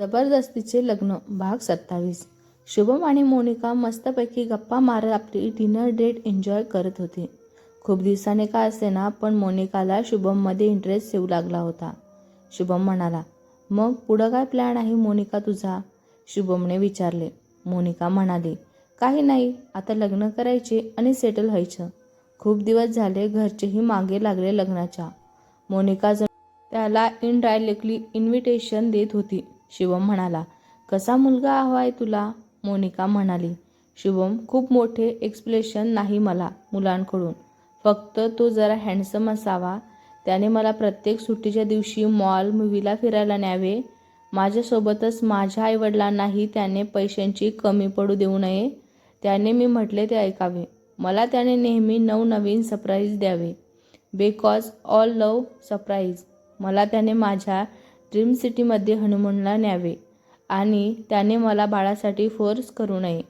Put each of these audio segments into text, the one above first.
जबरदस्तीचे लग्न भाग सत्तावीस. शुभम आणि मोनिका मस्तपैकी गप्पा मारत आपली डिनर डेट एन्जॉय करत होते. खूप दिवसाने का असेना पण मोनिकाला शुभममध्ये इंटरेस्ट येऊ लागला होता. शुभम म्हणाला मग पुढं काय प्लॅन आहे मोनिका तुझा? शुभमने विचारले. मोनिका म्हणाली काही नाही आता लग्न करायचे आणि सेटल व्हायचं. खूप दिवस झाले घरचेही मागे लागले लग्नाच्या. मोनिका जण त्याला इनडायरेक्टली इन्व्हिटेशन देत होती. शिवम म्हणाला कसा मुलगा हवा आहे तुला? मोनिका म्हणाली शिवम खूप मोठे एक्सप्लेशन नाही मला मुलांकडून. फक्त तो जरा हँडसम असावा. त्याने मला प्रत्येक सुट्टीच्या दिवशी मॉल मूवीला फिरायला न्यावे. माझ्यासोबतच माझ्या आईवडिलांनाही त्याने पैशांची कमी पडू देऊ नये. त्याने मी म्हटले ते ऐकावे. मला त्याने नेहमी नवनवीन सरप्राईज द्यावे. बिकॉज ऑल लव सरप्राईज मला त्याने माझ्या ड्रीम सिटीमध्ये हनुमूनला न्यावे आणि त्याने मला बाळासाठी फोर्स करू नये.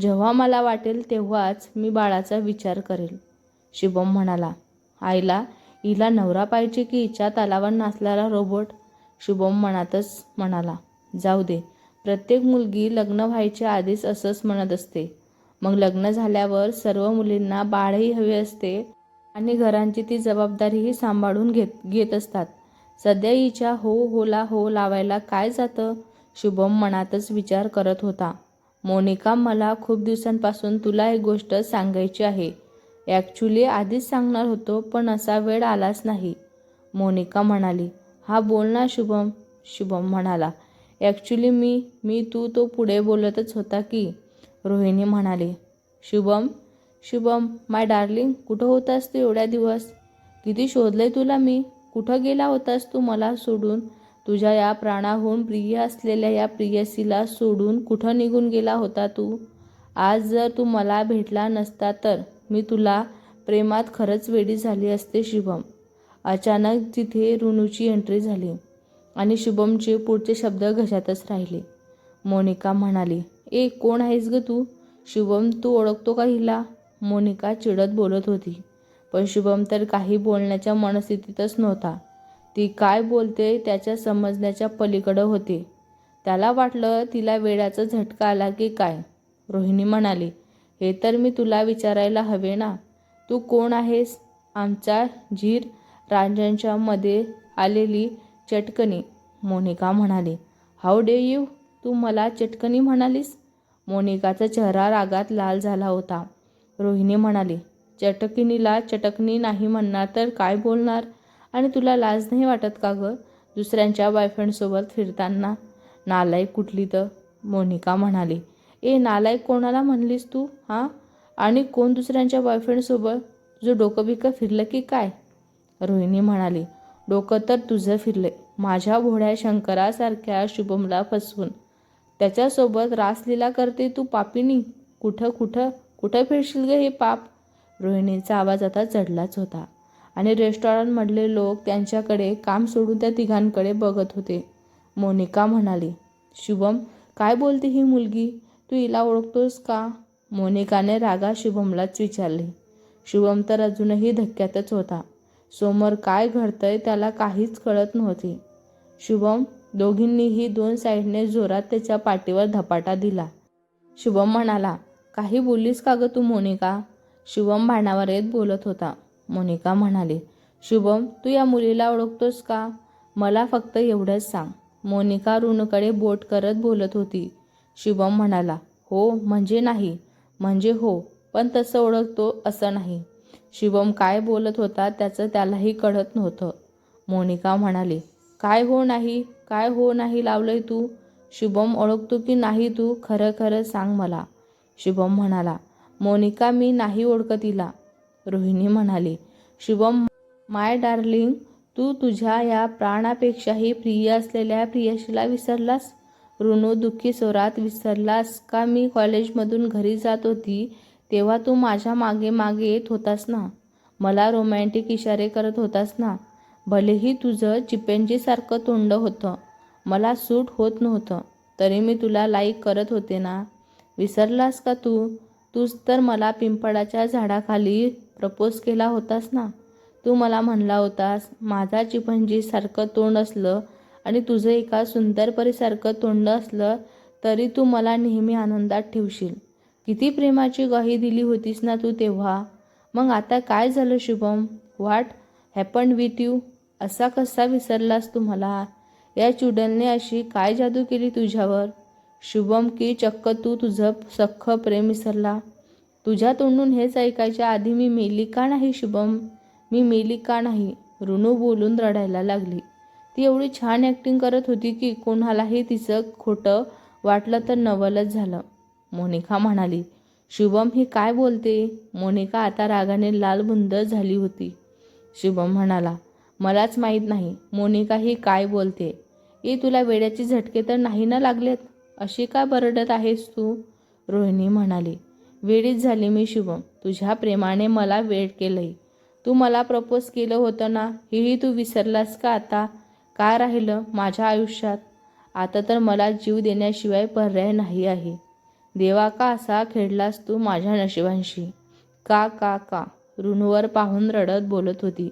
जेव्हा मला वाटेल तेव्हाच मी बाळाचा विचार करेल. शिवम म्हणाला आईला हिला नवरा पाहिजे की हिच्या तालावर नाचणारा रोबोट? शुभम मनातच म्हणाला जाऊ दे. प्रत्येक मुलगी लग्न व्हायच्या आधीच असंच म्हणत असते. मग लग्न झाल्यावर सर्व मुलींना बाळही हवे असते आणि घरांची ती जबाबदारीही सांभाळून घेत घेत असतात. सध्या हिच्या हो होला हो लावायला काय जातं? शुभम मनातच विचार करत होता. मोनिका मला खूप दिवसांपासून तुला एक गोष्ट सांगायची आहे. ॲक्च्युली आधीच सांगणार होतो पण असा वेळ आलाच नाही. मोनिका म्हणाली हा बोल ना शुभम. शुभम म्हणाला ॲक्च्युली मी मी तू तो पुढे बोलतच होता की. रोहिणी म्हणाली शुभम शुभम माय डार्लिंग कुठं होतास तू एवढ्या दिवस? किती शोधलंय तुला मी? कुठं गेला होतास तू मला सोडून? तुझ्या या प्राणाहून प्रिय असलेल्या या प्रियसीला सोडून कुठं निघून गेला होता तू? आज जर तू मला भेटला नसता तर मी तुला प्रेमात खरंच वेडी झाली असते शुभम. अचानक तिथे रुनूची एंट्री झाली आणि शुभमचे पुढचे शब्द घशातच राहिले. मोनिका म्हणाली ए कोण आहेस ग तू? शुभम तू ओळखतो का हिला? मोनिका चिडत बोलत होती. पण शुभम तर काही बोलण्याच्या मनस्थितीतच नव्हता. ती काय बोलते त्याच्या समजण्याच्या पलीकडं होते. त्याला वाटलं तिला वेळाचा झटका आला की काय? रोहिणी म्हणाली हे तर मी तुला विचारायला हवे ना. तू कोण आहेस? आमच्या झीर राजांच्या मध्ये आलेली चटकणी. मोनिका म्हणाली हाऊ डे यू तू मला चटकणी म्हणालीस? मोनिकाचा चेहरा रागात लाल झाला होता. रोहिणी म्हणाली चटकिनीला चटकणी नाही म्हणणार तर काय बोलणार? आणि तुला लाज नाही वाटत का गं? दुसऱ्यांच्या बॉयफ्रेंडसोबत फिरताना नालायक कुठली तर? मोनिका म्हणाली. ए नालायक कोणाला म्हणलीस तू? हां? आणि कोण दुसऱ्यांच्या बॉयफ्रेंडसोबत जो डोकं बिकं फिरलं की काय? रोहिणी म्हणाली. डोकं तर तुझं फिरले माझ्या भोळ्या शंकरासारख्या शुभमला फसवून. त्याच्यासोबत रासलीला करते तू पापिनी? कुठं कुठं? कुठं फिरशील गे हे पाप? रोहिणीचा आवाज आता चढलाच होता आणि रेस्टॉरंटमधले लोक त्यांच्याकडे काम सोडून त्या तिघांकडे बघत होते. मोनिका म्हणाली शुभम काय बोलते ही मुलगी? तू हिला ओळखतोस का? मोनिकाने रागा शुभमलाच विचारले. शुभम तर अजूनही धक्क्यातच होता. समोर काय घडतंय त्याला काहीच कळत नव्हते. शुभम दोघींनीही दोन साईडने जोरात त्याच्या पाठीवर धपाटा दिला. शुभम म्हणाला काही बोललीस का ग तू मोनिका? शुभम भांडावर येत बोलत होता. मोनिका म्हणाली शुभम तू या मुलीला ओळखतोस का? मला फक्त एवढंच सांग. मोनिका ऋणकडे बोट करत बोलत होती. शुभम म्हणाला हो म्हणजे नाही. म्हणजे हो पण तसं ओळखतो असं नाही. शुभम काय बोलत होता त्याचं त्यालाही कळत नव्हतं. मोनिका म्हणाली काय हो नाही काय हो नाही लावलंय तू? शुभम ओळखतो की नाही तू? खरं खरं सांग मला. शुभम म्हणाला मोनिका मी नाही ओळखत तिला रोहिणी म्हणाली शुभम माय डार्लिंग तू तुझ्या या प्राणापेक्षाही प्रिय असलेल्या प्रियशीला विसरलास? ऋणू दुःखी स्वरात विसरलास का? मी कॉलेजमधून घरी जात होती तेव्हा तू माझ्या मागे मागे येत होतास ना? मला रोमॅन्टिक इशारे करत होतास ना? भलेही तुझं चिपेंजीसारखं तोंड होतं मला सूट होत नव्हतं तरी मी तुला लाईक करत होते ना? विसरलास का तू? तूच तर मला पिंपळाच्या झाडाखाली प्रपोज केला होतास ना? तू मला म्हणला होतास माझा चिपंजीसारखं तोंड असलं आणि तुझं एका सुंदर परीसारखं तोंड असलं तरी तू मला नेहमी आनंदात ठेवशील. किती प्रेमाची ग्वाही दिली होतीस ना तू तेव्हा? मग आता काय झालं Shubham? What happen with you असा कसा विसरलास तू मला? या चुडलने अशी काय जादू केली तुझ्यावर? शुभम की चक्क तू तुझं सख्ख प्रेम विसरला. तुझ्या तोंडून हेच ऐकायच्या आधी मी मेली का नाही शुभम? मी मेली का नाही? ऋणू बोलून रडायला लागली. ती एवढी छान ॲक्टिंग करत होती की कोणालाही तिचं खोटं वाटलं तर नवलच झालं. मोनिका म्हणाली शुभम ही काय बोलते? मोनिका आता रागाने लालबुंद झाली होती. शुभम म्हणाला मलाच माहीत नाही मोनिका ही काय बोलते? ए तुला वेड्याचे झटके तर नाही ना लागलेत? अशी का बरडत आहेस तू? रोहिणी म्हणाली. वेळीच झाली मी शुभम. तुझ्या प्रेमाने मला वेळ केलंही तू मला प्रपोज केलं होतं ना? हेही तू विसरलास का आता? काय राहिलं माझ्या आयुष्यात? आता तर मला जीव देण्याशिवाय पर्याय नाही आहे. देवा का असा खेळलास तू माझ्या नशिबांशी? का का का? रुणूवर पाहून रडत बोलत होती.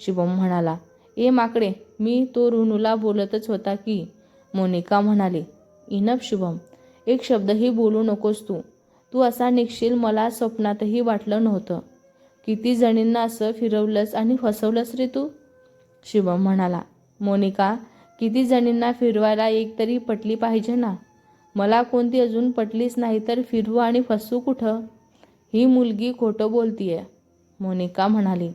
शुभम म्हणाला ए माकडे मी तो ऋणूला बोलतच होता की? मोनिका म्हणाली इनप शुभम एक शब्दही बोलू नकोस तू. तू असा निघशील मला स्वप्नातही वाटलं नव्हतं. किती जणींना असं फिरवलंस आणि फसवलंस रे तू? शुभम म्हणाला मोनिका किती जणींना फिरवायला एक तरी पटली पाहिजे ना? मला कोणती अजून पटलीच नाही तर फिरवू आणि फसू कुठं? ही मुलगी खोटं बोलतीये मोनिका म्हणाली.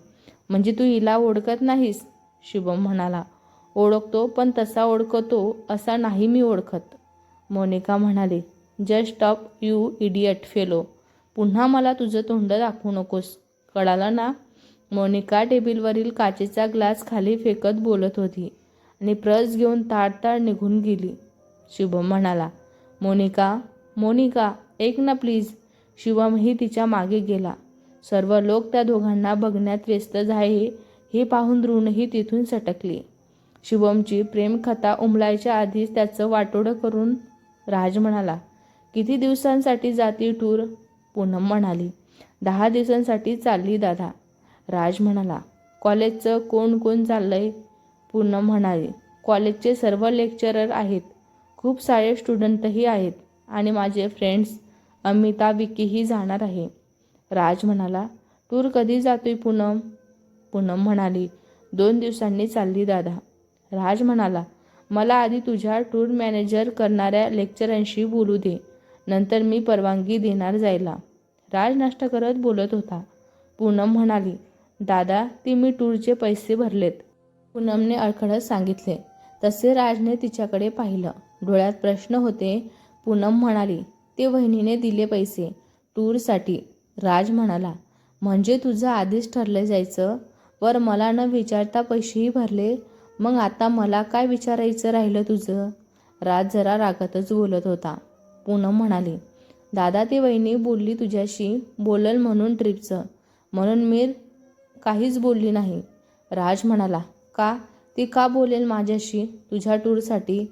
म्हणजे तू हिला ओळखत नाहीस? शुभम म्हणाला. ओळखतो पण तसा ओळखतो असा नाही मी ओळखत. मोनिका म्हणाली just off you idiot fellow पुन्हा मला तुझं तोंड दाखवू नकोस. कळालं ना? मोनिका टेबलवरील काचेचा ग्लास खाली फेकत बोलत होती आणि प्रस घेऊन ताडताड निघून गेली. शुभम म्हणाला मोनिका मोनिका एक ना प्लीज शिवमही तिच्यामागे गेला. सर्व लोक त्या दोघांना बघण्यात व्यस्त झाले हे पाहून ऋणही तिथून सटकली. शुभमची प्रेमकथा उमलायच्या आधीच त्याचं वाटोडं करून राज म्हणाला किती दिवसांसाठी जाती टूर पूनम म्हणाली दहा दिवसांसाठी चालली दादा. राज म्हणाला कॉलेजचं कोण कोण चाललंय? पूनम म्हणाली कॉलेजचे सर्व लेक्चरर आहेत. खूप सारे स्टुडंटही आहेत आणि माझे फ्रेंड्स अमिता विकीही जाणार आहे. राज म्हणाला टूर कधी जातोय पूनम? पूनम म्हणाली दोन दिवसांनी चालली दादा. राज म्हणाला मला आधी तुझ्या टूर मॅनेजर करणाऱ्या लेक्चरांशी बोलू दे. नंतर मी परवानगी देणार जायला. राज नाश्ता करत बोलत होता. पूनम म्हणाली दादा ती मी टूरचे पैसे भरलेत. पूनमने अडखळत सांगितले. तसे राजने तिच्याकडे पाहिलं. डोळ्यात प्रश्न होते. पूनम म्हणाली ते वहिनीने दिले पैसे टूरसाठी राज म्हणाला म्हणजे तुझं आधीच ठरलं जायचं? वर मला न विचारता पैसेही भरले? मग आता मला काय विचारायचं राहिलं तुझं? राज जरा रागातच बोलत होता. पूनम म्हणाली दादा ती वहिनी बोलली तुझ्याशी बोलल म्हणून ट्रिपचं. म्हणून मी काहीच बोलली नाही. राज म्हणाला का? ती का बोलेल माझ्याशी तुझ्या टूरसाठी?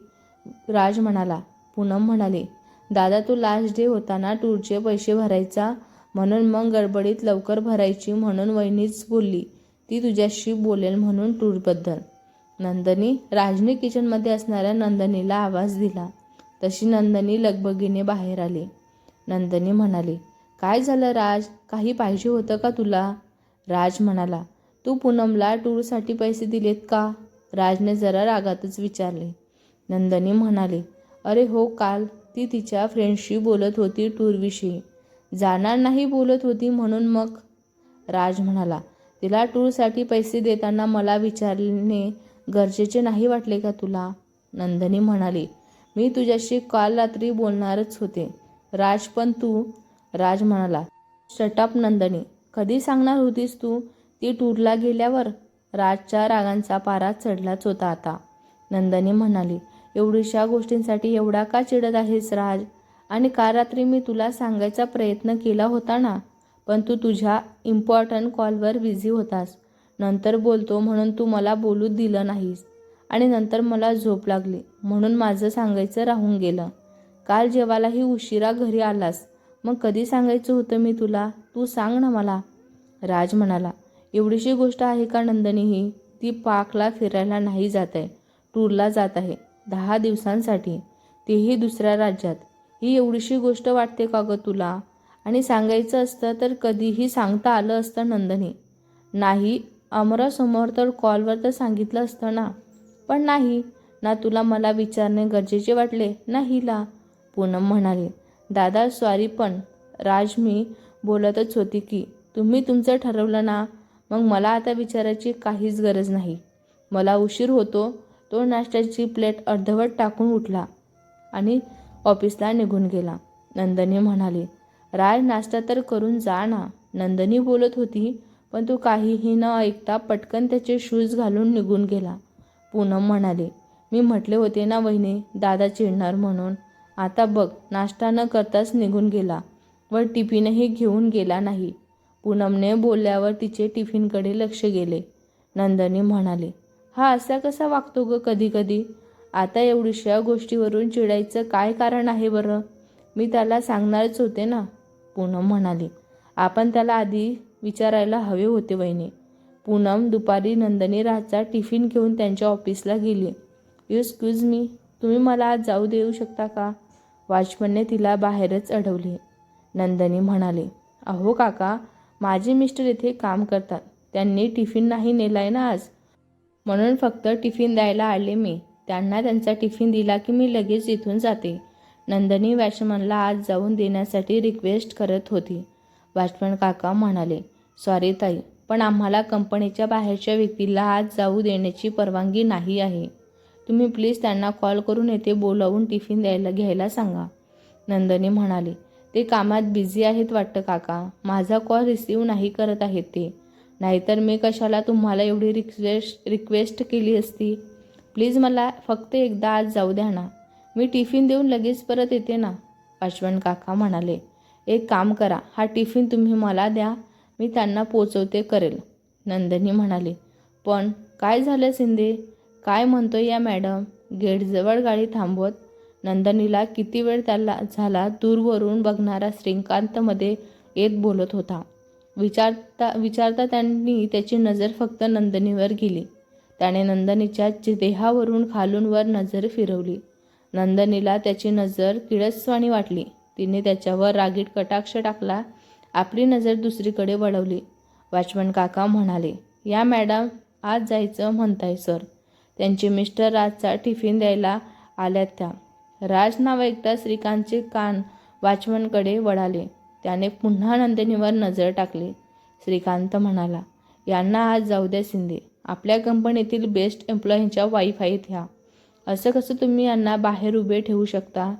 राज म्हणाला पूनम म्हणाली दादा तू लास्ट डे होताना टूरचे पैसे भरायचा म्हणून मग गडबडीत लवकर भरायची म्हणून वहिनीच बोलली. ती तुझ्याशी बोलेल म्हणून टूरबद्दल नंदनी राजनी किचनमध्ये असणाऱ्या नंदनीला आवाज दिला. तशी नंदनी लगबगीने बाहेर आली. नंदनी म्हणाली काय झालं राज? काही पाहिजे होतं का तुला? राज म्हणाला तू पूनमला टूरसाठी पैसे दिलेत का? राजने जरा रागातच विचारले. नंदनी म्हणाली अरे हो काल ती तिच्या फ्रेंडशी बोलत होती टूरविषयी जाणार नाही बोलत होती म्हणून मग? राज म्हणाला तिला टूरसाठी पैसे देताना मला विचारणे गरजेचे नाही वाटले का तुला? नंदनी म्हणाली मी तुझ्याशी काल रात्री बोलणारच होते. राज पण तू? राज म्हणाला शटअप नंदनी. कधी सांगणार होतीस तू? ती टूरला गेल्यावर राजच्या रागांचा पारा चढलाच होता आता. नंदनी म्हणाली एवढीशा गोष्टींसाठी एवढा का चिडत आहेस राज? आणि काल रात्री मी तुला सांगायचा प्रयत्न केला होता ना? पण तू तुझ्या इम्पॉर्टंट कॉलवर बिझी होतास. नंतर बोलतो म्हणून तू मला बोलू दिलं नाहीस. आणि नंतर मला झोप लागली. म्हणून माझं सांगायचं राहून गेलं. काल जेवायलाही उशिरा घरी आलास. मग कधी सांगायचं होतं मी तुला? तू सांग ना मला. राज म्हणाला एवढीशी गोष्ट आहे का नंदनी ही? ती पाकला फिरायला नाही जात आहे. टूरला जात आहे. दहा दिवसांसाठी. तेही दुसऱ्या राज्यात. ही एवढीशी गोष्ट वाटते का गं तुला? आणि सांगायचं असतं तर कधीही सांगता आलं असतं नंदनी. नाही अमरासमोर तर कॉलवर तर सांगितलं असतं ना. पण नाही ना तुला मला विचारणे गरजेचे वाटले ना हिला. पूनम म्हणाली दादा सॉरी पण राज मी बोलतच होती की तुम्ही तुमचं ठरवलं ना. मग मला आता विचारायची काहीच गरज नाही. मला उशीर होतो. तो नाश्त्याची प्लेट अर्धवट टाकून उठला आणि ऑफिसला निघून गेला. नंदनी म्हणाली राज नाश्ता तर करून जा ना. नंदनी बोलत होती पण तू काहीही न ऐकता पटकन त्याचे शूज घालून निघून गेला. पूनम म्हणाली मी म्हटले होते ना वहिने दादा चिडणार म्हणून. आता बघ नाश्ता न करताच निघून गेला व टिफिनही घेऊन गेला नाही. पूनमने बोलल्यावर तिचे टिफिनकडे लक्ष गेले. नंदनी म्हणाले हा असा कसा वागतो ग कधी कधी आता एवढीशा गोष्टीवरून चिडायचं काय कारण आहे बरं? मी त्याला सांगणारच होते ना. पूनम म्हणाली आपण त्याला आधी विचारायला हवे होते वहिनी. पूनम दुपारी नंदनी राजचा टिफिन घेऊन त्यांच्या ऑफिसला गेली. एक्सक्यूज मी तुम्ही मला आज जाऊ देऊ शकता का? वॉचमनने तिला बाहेरच अडवले. नंदनी म्हणाले अहो काका माझे मिस्टर इथे काम करतात. त्यांनी टिफिन नाही नेलाय ना आज. म्हणून फक्त टिफिन द्यायला आले मी. त्यांना त्यांचा टिफिन दिला की मी लगेच इथून जाते. नंदनी वॅचमनला आज जाऊन देण्यासाठी रिक्वेस्ट करत होती. वॉचमन काका म्हणाले सॉरी ताई पण आम्हाला कंपनीच्या बाहेरच्या व्यक्तीला आज जाऊ देण्याची परवानगी नाही आहे. तुम्ही प्लीज त्यांना कॉल करून येथे बोलावून टिफिन द्यायला घ्यायला सांगा. नंदनी म्हणाली ते कामात बिझी आहेत वाटतं काका. माझा कॉल रिसीव नाही करत आहेत ते. नाहीतर मी कशाला तुम्हाला एवढी रिक्वेस्ट रिक्वेस्ट केली असती? प्लीज मला फक्त एकदा आज जाऊ द्या ना. मी टिफिन देऊन लगेच परत येते ना. पाचवण काका म्हणाले एक काम करा. हा टिफिन तुम्ही मला द्या. मी त्यांना पोचवते करेल नंदनी म्हणाली. पण काय झालं शिंदे काय म्हणतोय या मॅडम? गेटजवळ गाडी थांबवत नंदनीला किती वेळ त्याला झाला दूरवरून बघणारा श्रीकांतमध्ये येत बोलत होता. विचारता विचारता त्यांनी त्याची नजर फक्त नंदनीवर गेली. त्याने नंदनीच्या देहावरून खालून वर नजर फिरवली. नंदनीला त्याची नजर किळसवाणी वाटली. तिने त्याच्यावर रागीट कटाक्ष टाकला. आपली नजर दुसरीकडे वळवली. वॉचमन काका म्हणाले या मॅडम आज जायचं म्हणताय सर. त्यांचे मिस्टर राजचा टिफिन द्यायला आल्यात त्या. राज नाव ऐकता श्रीकांतचे कान वॉचमनकडे वळाले. त्याने पुन्हा नंदिनीवर नजर टाकली. श्रीकांत म्हणाला यांना आज जाऊ द्या शिंदे. आपल्या कंपनीतील बेस्ट एम्प्लॉईंच्या वाईफाईत ह्या. असं कसं तुम्ही यांना बाहेर उभे ठेवू शकता?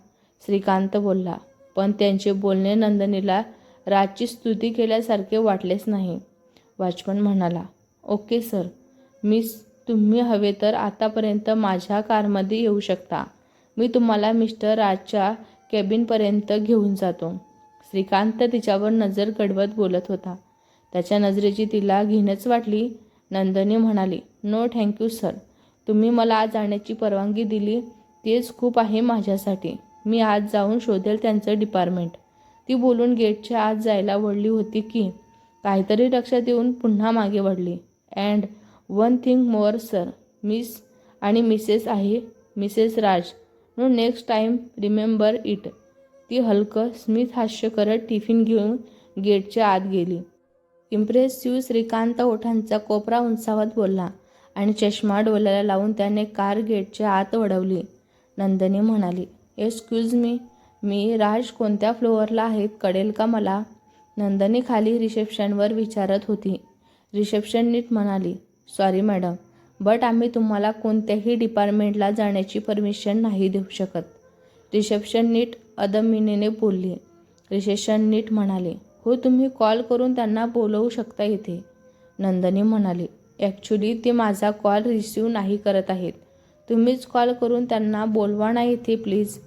श्रीकांत बोलला पण त्यांचे बोलणे नंदनीला राजची स्तुती केल्यासारखे वाटलेच नाही. वॉचमन म्हणाला ओके सर मिस तुम्ही हवे तर आतापर्यंत माझ्या कारमध्ये येऊ शकता. मी तुम्हाला मिस्टर राजच्या कॅबिनपर्यंत घेऊन जातो. श्रीकांत तिच्यावर नजर कडवत बोलत होता. त्याच्या नजरेची तिला घेणंच वाटली. नंदनी म्हणाली नो थँक्यू सर. तुम्ही मला आज जाण्याची परवानगी दिली तेच खूप आहे माझ्यासाठी. मी आज जाऊन शोधेल त्यांचं डिपार्टमेंट. ती बोलून गेटच्या आत जायला वळली होती की काहीतरी लक्षात येऊन पुन्हा मागे वळली. And one thing more sir. Miss आणि मिसेस आहे Mrs Raj. No next time remember it. ती हलकं स्मित हास्य करत टिफिन घेऊन गेटच्या आत गेली. इम्प्रेसिव्ह श्रीकांत ओठांचा कोपरा उंचावत बोलला आणि चष्मा डोल्याला लावून त्याने कार गेटच्या आत वडवली नंदनी म्हणाली एक्सक्यूज मी मी राज कोणत्या फ्लोअरला आहेत कळेल का मला? नंदनी खाली रिसेप्शनवर विचारत होती. रिसेप्शन नीट म्हणाली सॉरी मॅडम बट आम्ही तुम्हाला कोणत्याही डिपार्टमेंटला जाण्याची परमिशन नाही देऊ शकत. रिसेप्शन नीट अदमिनीने बोलली. रिसेप्शन नीट म्हणाले हो तुम्ही कॉल करून त्यांना बोलवू शकता इथे. नंदनी म्हणाली ॲक्च्युली ते माझा कॉल रिसीव नाही करत आहेत. तुम्हीच कॉल करून त्यांना बोलवा ना इथे प्लीज.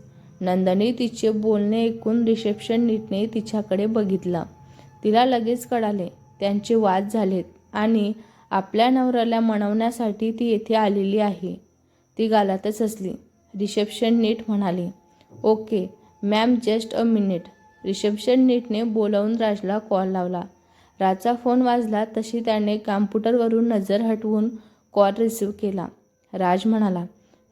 नंदनी तिचे बोलणे ऐकून रिसेप्शनिस्टने नीटने तिच्याकडे बघितलं. तिला लगेच कळाले त्यांचे वाद झालेत आणि आपल्या नवऱ्याला मनवण्यासाठी ती येथे आलेली आहे. ती गालातच असली रिसेप्शन नीट म्हणाली okay ma'am just a minute reception नीटने बोलावून राजला कॉल लावला. राजचा फोन वाजला तशी त्याने कॉम्प्युटरवरून नजर हटवून कॉल रिसीव केला. राज म्हणाला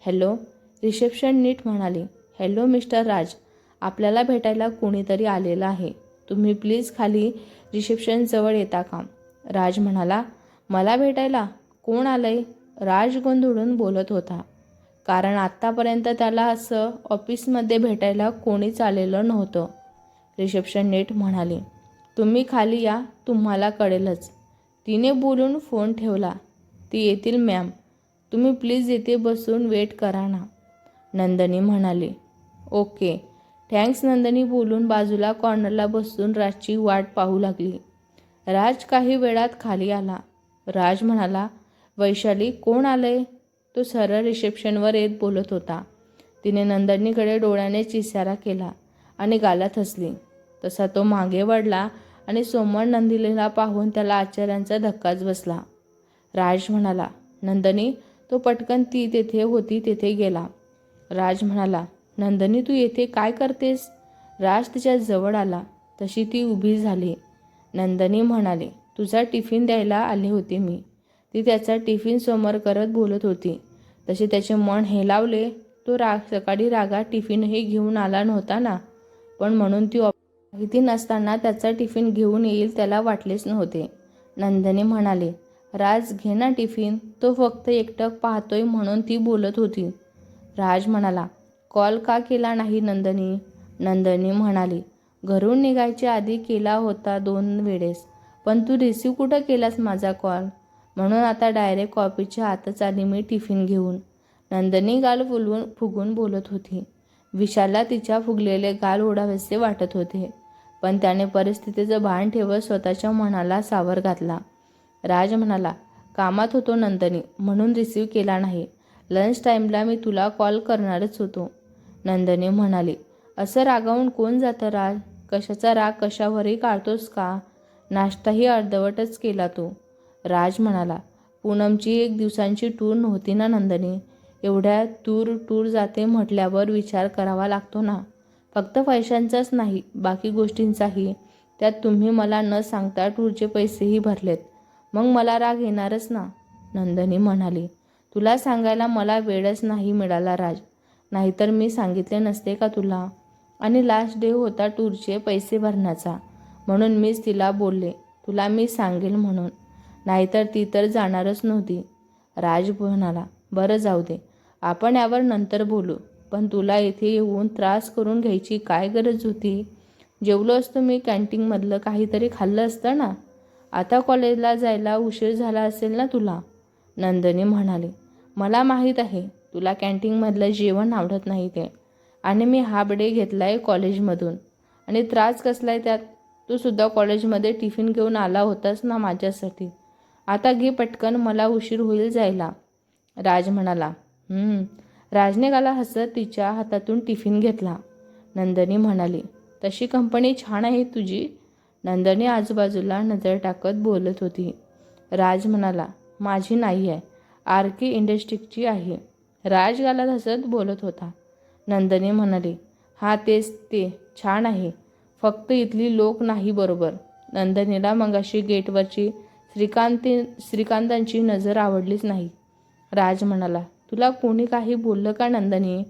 हॅलो रिसेप्शन नीट म्हणाली हॅलो मिस्टर राज आपल्याला भेटायला कोणीतरी आलेलं आहे. तुम्ही प्लीज खाली रिसेप्शनजवळ येता का? राज म्हणाला मला भेटायला? कोण आलंय? राज गोंधळून बोलत होता. कारण आत्तापर्यंत त्याला असं ऑफिसमध्ये भेटायला कोणीच आलेलं नव्हतं. रिसेप्शन नीट म्हणाली तुम्ही खाली या तुम्हाला कळेलच. तिने बोलून फोन ठेवला ती येतील मॅम. तुम्ही प्लीज येथे बसून वेट करा ना. नंदनी म्हणाली ओके. थँक्स नंदनी बोलून बाजूला कॉर्नरला बसून राजची वाट पाहू लागली. राज काही वेळात खाली आला. राज म्हणाला वैशाली कोण आलंय? तो सरळ रिसेप्शनवर येत बोलत होता. तिने नंदनीकडे डोळ्याने इशारा केला आणि गालात हसली. तसा तो मागे वळला आणि सोमवार नंदिनीला पाहून त्याला आश्चर्यांचा धक्काच बसला. राज म्हणाला नंदनी तो पटकन ती तेथे होती तेथे गेला. राज म्हणाला नंदनी तू येथे काय करतेस? राज तिच्या जवळ आला. तशी ती उभी झाली. नंदनी म्हणाले तुझा टिफिन द्यायला आले होते मी. ती त्याचा टिफिन समोर करत बोलत होती. तसे त्याचे मन हेलावले तो राग सकाळी रागात टिफिनही घेऊन आला नव्हता ना. पण म्हणून ती माहिती नसताना त्याचा टिफिन घेऊन येईल त्याला वाटलेच नव्हते. नंदनी म्हणाले राज घे ना टिफिन. तो फक्त एकटक पाहतोय म्हणून ती बोलत होती. राज म्हणाला कॉल का केला नाही नंदनी? नंदनी म्हणाली घरून निघायच्या आधी केला होता दोन वेळेस पण तू रिसीव कुठं केलास माझा कॉल म्हणून आता डायरेक्ट कॉपीच्या आतच आली मी टिफिन घेऊन. नंदनी गाल फुलवून फुगून बोलत होती. विशालला तिच्या फुगलेले गाल ओढावेसे वाटत होते पण त्याने परिस्थितीचं भान ठेवत स्वतःच्या मनाला सावर घातला. राज म्हणाला कामात होतो नंदनी म्हणून रिसीव केला नाही. लंच टाईमला मी तुला कॉल करणारच होतो. नंदनी म्हणाली असं रागावून कोण जातं राज? कशाचा राग कशावरही काढतोस का? नाश्ताही अर्धवटच केला तो. राज म्हणाला पूनमची एक दिवसांची टूर नव्हती ना नंदनी? एवढ्या टूर टूर जाते म्हटल्यावर विचार करावा लागतो ना? फक्त पैशांचाच नाही बाकी गोष्टींचाही. त्यात तुम्ही मला न सांगता टूरचे पैसेही भरलेत. मग मला राग येणारच ना? नंदनी म्हणाली तुला सांगायला मला वेळच नाही मिळाला राज. नाहीतर मी सांगितले नसते का तुला? आणि लास्ट डे होता टूरचे पैसे भरण्याचा. म्हणून मीच तिला बोलले तुला मी सांगेल म्हणून. नाहीतर ती तर जाणारच नव्हती. राज म्हणाला बरं जाऊ दे. आपण यावर नंतर बोलू. पण तुला इथे येऊन त्रास करून घ्यायची काय गरज होती? जेवलो असतो मी कॅन्टीनमधलं काहीतरी खाल्लं असतं ना? आता कॉलेजला जायला उशीर झाला असेल ना तुला? नंदनी म्हणाली मला माहीत आहे. तुला कॅन्टीनमधलं जेवण आवडत नाही ते. आणि मी हाफ डे घेतला आहे कॉलेजमधून. आणि त्रास कसला आहे त्यात? तू सुद्धा कॉलेजमध्ये टिफिन घेऊन आला होतास ना माझ्यासाठी. आता घे पटकन मला उशीर होईल जायला. राज म्हणाला राजने गाला हसत तिच्या हातातून टिफिन घेतला. नंदनी म्हणाली तशी कंपनी छान आहे तुझी. नंदनी आजूबाजूला नजर टाकत बोलत होती. राज म्हणाला माझी नाही आहे आर के इंडस्ट्रीजची आहे. राज गालात हसत बोलत होता. नंदनी म्हणाली हा तेच ते छान आहे. फक्त इथली लोक नाही बरोबर. नंदनीला मगाशी गेटवरची श्रीकांती श्रीकांतांची नजर आवडलीच नाही. राज म्हणाला तुला कोणी काही बोललं का नंदनी?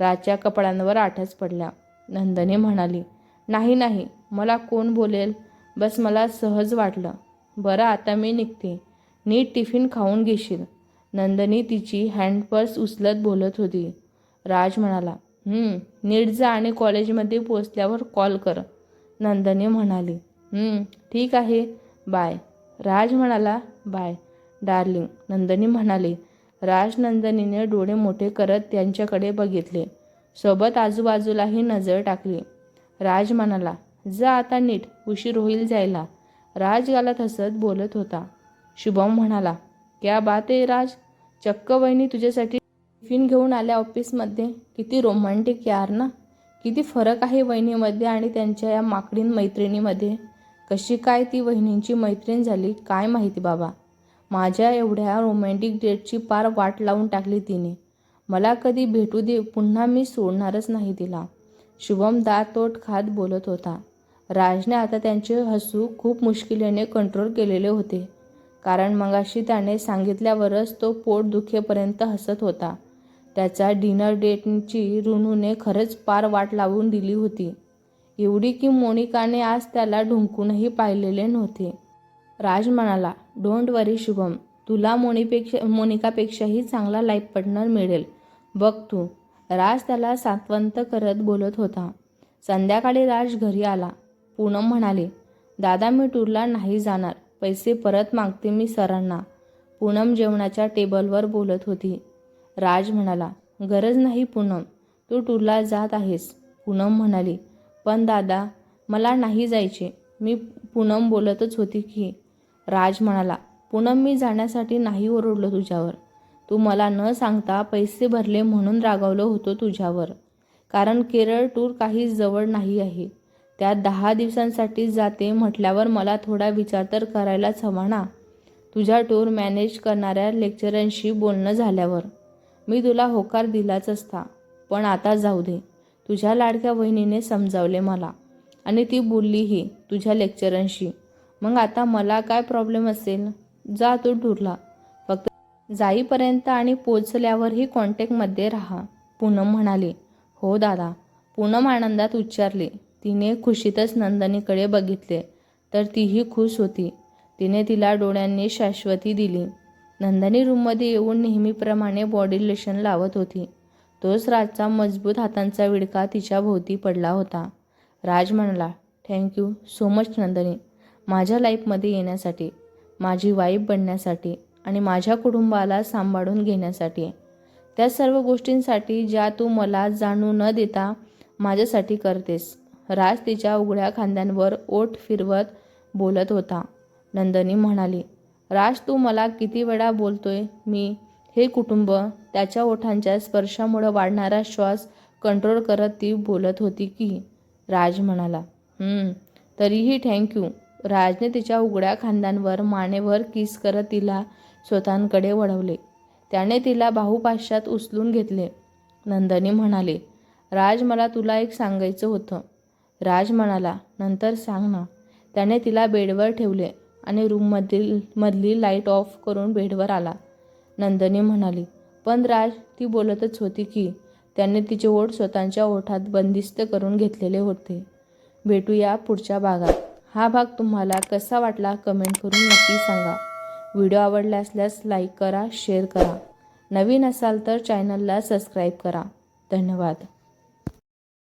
राजच्या कपड्यांवर आठच पडल्या. नंदनी म्हणाली नाही नाही मला कोण बोलेल? बस मला सहज वाटलं. बरं आता मी निघते. नीट टिफिन खाऊन घेशील. नंदनी तिची हँडपर्स उचलत बोलत होती. राज म्हणाला नीट जा आणि कॉलेजमध्ये पोचल्यावर कॉल कर. नंदनी म्हणाली ठीक आहे बाय राज म्हणाला बाय डार्लिंग नंदनी म्हणाली राज नंदनीने डोळे मोठे करत त्यांच्याकडे बघितले. सोबत आजूबाजूलाही नजर टाकली. राज म्हणाला जा आता नीट उशीर होईल जायला. राज गालात हसत बोलत होता. शुभम म्हणाला क्या बात आहे राज? चक्क वहिनी तुझ्यासाठी टिफिन घेऊन आल्या ऑफिसमध्ये किती रोमॅन्टिक यार ना? किती फरक आहे वहिनीमध्ये आणि त्यांच्या या माकडीन मैत्रिणीमध्ये. कशी काय ती वहिनींची मैत्रीण झाली काय माहिती बाबा? माझ्या एवढ्या रोमॅन्टिक डेटची पार वाट लावून टाकली तिने. मला कधी भेटू दे पुन्हा मी सोडणारच नाही तिला. शुभम दातोट खात बोलत होता. राजने आता त्यांचे हसू खूप मुश्किलीने कंट्रोल केलेले होते. कारण मगाशी त्याने सांगितल्यावरच तो पोट दुखेपर्यंत हसत होता. त्याच्या डिनर डेटची रुनूने खरंच पार वाट लावून दिली होती. एवढी की मोनिकाने आज त्याला ढुंकूनही पाहिलेले नव्हते. राज म्हणाला डोंट वरी शुभम. तुला मोनीपेक्षा मोनिकापेक्षाही चांगला लाईफ पार्टनर मिळेल. बघ तू. राज त्याला सात्वंत करत बोलत होता. संध्याकाळी राज घरी आला. पूनम म्हणाले दादा मी टूरला नाही जाणार. पैसे परत मागते मी सरांना. पूनम जेवणाच्या टेबलवर बोलत होती. राज म्हणाला गरज नाही पूनम तू टूरला जात आहेस. पूनम म्हणाली पण दादा मला नाही जायचे. मी पूनम बोलतच होती की. राज म्हणाला पूनम मी जाण्यासाठी नाही ओरडलो तुझ्यावर. तू मला न सांगता पैसे भरले म्हणून रागावलो होतो तुझ्यावर. कारण केरळ टूर काही जवळ नाही आहे. त्या दहा दिवसांसाठी जाते म्हटल्यावर मला थोडा विचार तर करायलाच हवा ना. तुझ्या टूर मॅनेज करणाऱ्या लेक्चरांशी बोलणं झाल्यावर. मी तुला होकार दिलाच असता पण आता जाऊ दे. तुझ्या लाडक्या बहिणीने समजावले मला. आणि ती बोललीही तुझ्या लेक्चरांशी मग आता मला काय प्रॉब्लेम असेल? जा तू टूरला फक्त जाईपर्यंत आणि पोचल्यावरही कॉन्टॅक्टमध्ये राहा. पूनम म्हणाली हो दादा. पूनम आनंदात उच्चारले तिने खुशीतच नंदनीकडे बघितले तर तीही खुश होती. तिने तिला डोळ्यांनी शाश्वती दिली. नंदनी रूममध्ये येऊन नेहमीप्रमाणे बॉडी लोशन लावत होती. तोच राजचा मजबूत हातांचा विडका तिच्या भोवती पडला होता. राज म्हणाला थँक्यू सो मच नंदनी. माझ्या लाईफमध्ये येण्यासाठी माझी वाईफ बनण्यासाठी आणि माझ्या कुटुंबाला सांभाळून घेण्यासाठी. त्या सर्व गोष्टींसाठी ज्या तू मला जाणू न देता माझ्यासाठी करतेस. राज तिच्या उघड्या खांद्यांवर ओठ फिरवत बोलत होता. नंदनी म्हणाली राज तू मला किती वेळा बोलतोय? मी हे कुटुंब त्याच्या ओठांच्या स्पर्शामुळं वाढणारा श्वास कंट्रोल करत ती बोलत होती की राज म्हणाला तरीही थँक्यू राजने तिच्या उघड्या खांद्यांवर मानेवर किस करत तिला स्वतःकडे वळवले. त्याने तिला बाहुपाश्चात उचलून घेतले. नंदनी म्हणाले राज मला तुला एक सांगायचं होतं. राज म्हणाला नंतर सांग ना. त्याने तिला बेडवर ठेवले आणि रूममधील मधली लाइट ऑफ करून बेडवर आला. नंदनी म्हणाली पण राज ती बोलतच होती की त्याने तिचे ओठ स्वतःच्या ओठात बंदिस्त करून घेतलेले होते. भेटूया पुढच्या भागात. हा भाग तुम्हाला कसा वाटला कमेंट करून नक्की सांगा. व्हिडिओ आवडला असल्यास लाईक करा शेअर करा. नवीन असाल तर चॅनलला सबस्क्राईब करा. धन्यवाद.